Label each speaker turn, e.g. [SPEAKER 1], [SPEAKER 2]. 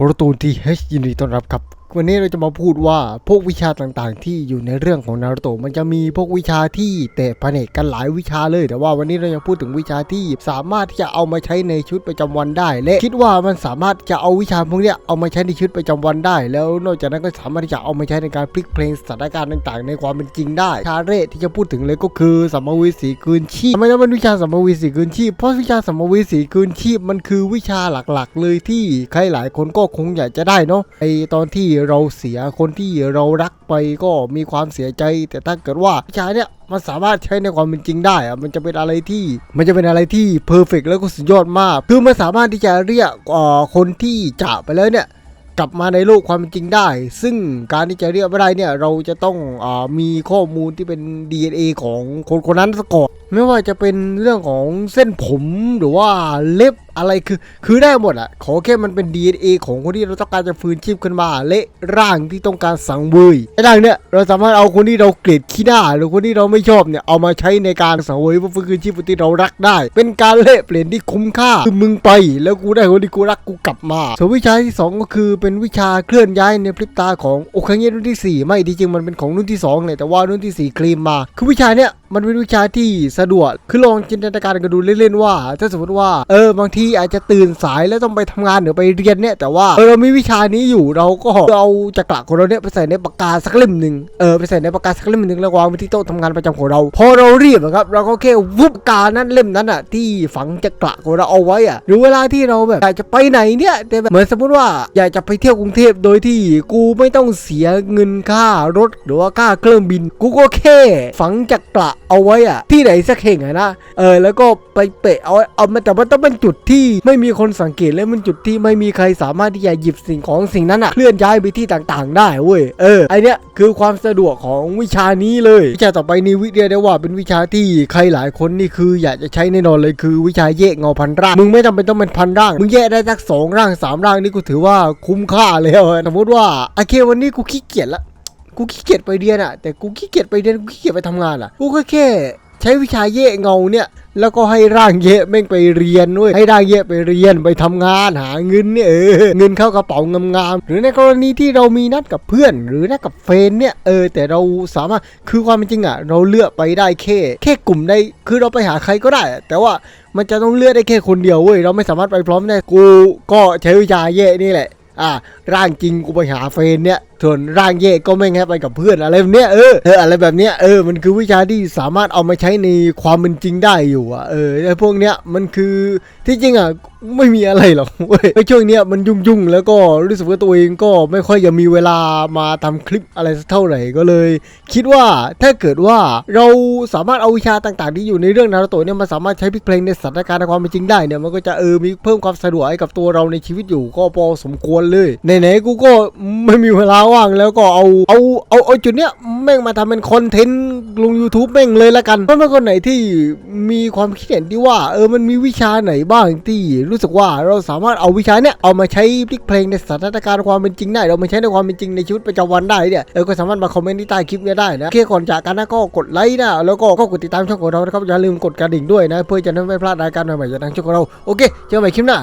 [SPEAKER 1] โปรตูนทีเฮยินดีต้อนรับครับ วันนี้เราจะมาพูดว่าพวกวิชาต่างๆ ที่อยู่ในเรื่องของนารูโตะมันจะมีพวกวิชาที่แตกแผนกกันหลายวิชาเลย แต่ว่าวันนี้เราจะพูดถึงวิชาที่สามารถที่จะเอามาใช้ในชีวิตประจำวันได้ และคิดว่ามันสามารถจะเอาวิชาพวกนี้เอามาใช้ในชีวิตประจำวันได้ แล้วนอกจากนั้นก็สามารถที่จะเอามาใช้ในการพลิกเพลงสถานการณ์ต่างๆ ในความเป็นจริงได้ชาแรกที่จะพูดถึงเลยก็คือสัมภเวสีคืนชีพทำไมต้องเป็นวิชาสัมภเวสีคืนชีพเพราะวิชาสัมภเวสีคืนชีพมันคือวิชาหลักๆ เลยที่ใครหลายคนก็คงอยากจะได้เนาะไอตอนที่เราเสียคนที่เรารักไปก็มีความเสียใจ แต่ถ้าเกิดว่าวิชาเนี้ยมันสามารถใช้ในความเป็นจริงได้อะมันจะเป็นอะไรที่ มันจะเป็นอะไรที่เพอร์เฟกแล้วก็สุดยอดมาก คือมันสามารถที่จะเรียกคนที่จากไปแล้วเนี่ยกลับมาในโลกความเป็นจริงได้ ซึ่งการที่จะเรียกไม่ได้เนี่ยเราจะต้องอมีข้อมูลที่เป็น DNA ของคนคนนั้นซะก่อนไม่ว่าจะเป็นเรื่องของเส้นผมหรือว่าเล็บ อะไรคือ คือได้หมดอะขอแค่มันเป็น DNA ของคนที่เราต้องการจะฟื้นชีพขึ้นมา และร่างที่ต้องการสังเวยไอ้ร่างเนี่ยเราสามารถเอาคนที่เราเกลียดขี้หน้า หรือคนที่เราไม่ชอบเนี่ยเอามาใช้ในการสังเวยเพื่อฟื้นคืนชีพคนที่เรารักได้ เป็นการเละเปลี่ยนที่คุ้มค่าคือมึงไป แล้วกูได้คนที่กูรักกูกลับมาส่วนวิชาที่สองก็คือเป็นวิชาเคลื่อนย้ายในพริบตาของโอคังเงะรุ่นที่สี่ไม่ที่จริงมันเป็นของรุ่นที่สองเลยแต่ว่ารุ่นที่สี่คลีมมา คือวิชาเนี้ย มันเป็นวิชาที่สะดวก คือลองจินตนาการกันดูเล่นๆว่า ถ้าสมมติว่า เออ บางทีอาจจะตื่นสายแล้วต้องไปทำงานหรือไปเรียนเนี่ย แต่ว่า เออ เรามีวิชานี้อยู่ เราก็เอาจักระของเราเนี่ยไปใส่ในปากกาสักเล่มหนึ่งเออ ไปใส่ในปากกาสักเล่มหนึ่งแล้ววางไว้ที่โต๊ะทำงานประจำของเรา พอเราเรียบอะครับ เราก็แค่วุบปากานั้นเล่มนั้นอะ ที่ฝังจักระของเราเอาไว้อะ หรือเวลาที่เราแบบอยากจะไปไหนเนี่ย แต่แบบเหมือนสมมติว่าอยากจะไปเที่ยวกรุงเทพโดยที่กูไม่ต้องเสียเงินค่ารถหรือว่าค่าเครื่องบิน กูก็แค่ฝังจักระ เอาไว้อะที่ไหนสักแห่งอะนะเออแล้วก็ไปเปะเอาเอามาแต่ว่าต้องเป็นจุดที่ไม่มีคนสังเกตและมันจุดที่ไม่มีใครสามารถที่จะหยิบสิ่งของสิ่งนั้นอะเคลื่อนย้ายไปที่ต่างๆ ได้เว้ยเออไอเนี้ยคือความสะดวกของวิชานี้เลยวิชาต่อไปนี้วิเรียกได้ว่าเป็นวิชาที่ใครหลายคนนี่คืออยากจะใช้แน่นอนเลยคือวิชาแยกเงาพันร่างมึงไม่จำเป็นต้องเป็นพันร่างมึงแยกได้สักสองร่างสามร่างนี่กูถือว่าคุ้มค่าแล้วอะสมมติว่าโอเควันนี้กูขี้เกียจละ กูขี้เกียจไปเรียนอะแต่กูขี้เกียจไปเรียนกูขี้เกียจไปทำงานอะกูก็แค่ใช้วิชาเย่เงาเนี่ย แล้วก็ให้ร่างเย่แม่งไปเรียนด้วยให้ร่างเย่ไปเรียนไปทำงานหาเงินเนี่ยเออเงินเข้ากระเป๋างามๆหรือในกรณีที่เรามีนัดกับเพื่อน หรือนัดกับเฟนเนี่ยเออ แต่เราสามารถคือความเป็นจริงอะเราเลือกไปได้แค่แค่กลุ่มได้คือเราไปหาใครก็ได้ แต่ว่ามันจะต้องเลือกได้แค่คนเดียวเว้ยเราไม่สามารถไปพร้อมได้กูก็ใช้วิชาเย่นี่แหละอะร่างจริงกูไปหาเฟนเนี่ย ส่วนร่างเย่ก็ไม่งแงไปกับเพื่อนอะไรแบบเนี้ยเออเอออะไรแบบเนี้ยเออมันคือวิชาที่สามารถเอามาใช้ในความเป็นจริงได้อยู่อะเออไอ้พวกเนี้ยมันคือที่จริงอะไม่มีอะไรหรอกเว้ยไอ้ช่วงเนี้ยมันยุ่งๆแล้วก็รู้สึกว่าตัวเองก็ไม่ค่อยจะมีเวลามาทำคลิปอะไรสักเท่าไหร่ก็เลย คิดว่าถ้าเกิดว่าเราสามารถเอาวิชาต่างๆ ที่อยู่ในเรื่องนารูโตะเนี่ยมาสามารถใช้พลิกเพลงในสถานการณ์ความเป็นจริงได้เนี่ยมันก็จะเออมีเพิ่มความสะดวกให้กับตัวเราในชีวิตอยู่ก็พอสมควรเลยไหนๆกูก็ไม่มีเวลาว่างแล้วก็เอาเอาเอาเอาจุดเนี้ยแม่งมาทำเป็นคอนเทนต์ลง YouTube แม่งเลยละกันเพราะเป็นคนไหนที่มีความคิดเห็นที่ว่า เออมันมีวิชาไหนบ้างที่รู้สึกว่าเราสามารถเอาวิชาเนี้ยเอามาใช้พลิกเพลงในสถานการณ์ความเป็นจริงได้เรามาใช้ในความเป็นจริงในชีวิตประจำวันได้เนี่ยเออก็สามารถมาคอมเมนต์ที่ใต้คลิปเนี้ยได้นะโอเคก่อนจากกันนะก็กดไลค์นะแล้วก็ก็กดติดตามช่องของเรานะครับอย่าลืมกดกระดิ่งด้วยนะ เพื่อจะไม่พลาดรายการใหม่ๆจากทางช่องของเราโอเคเจอกันใหม่คลิปหน้า